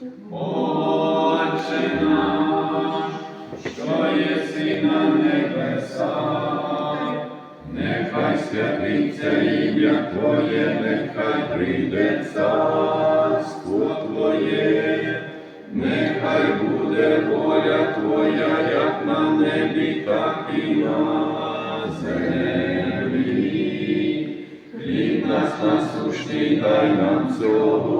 Отче наш, що єси на небесах, нехай святиться ім'я Твоє, нехай прийде царство Твоє, нехай буде воля Твоя, як на небі, так і на землі. Хліб наш насущний дай нам сьогодні,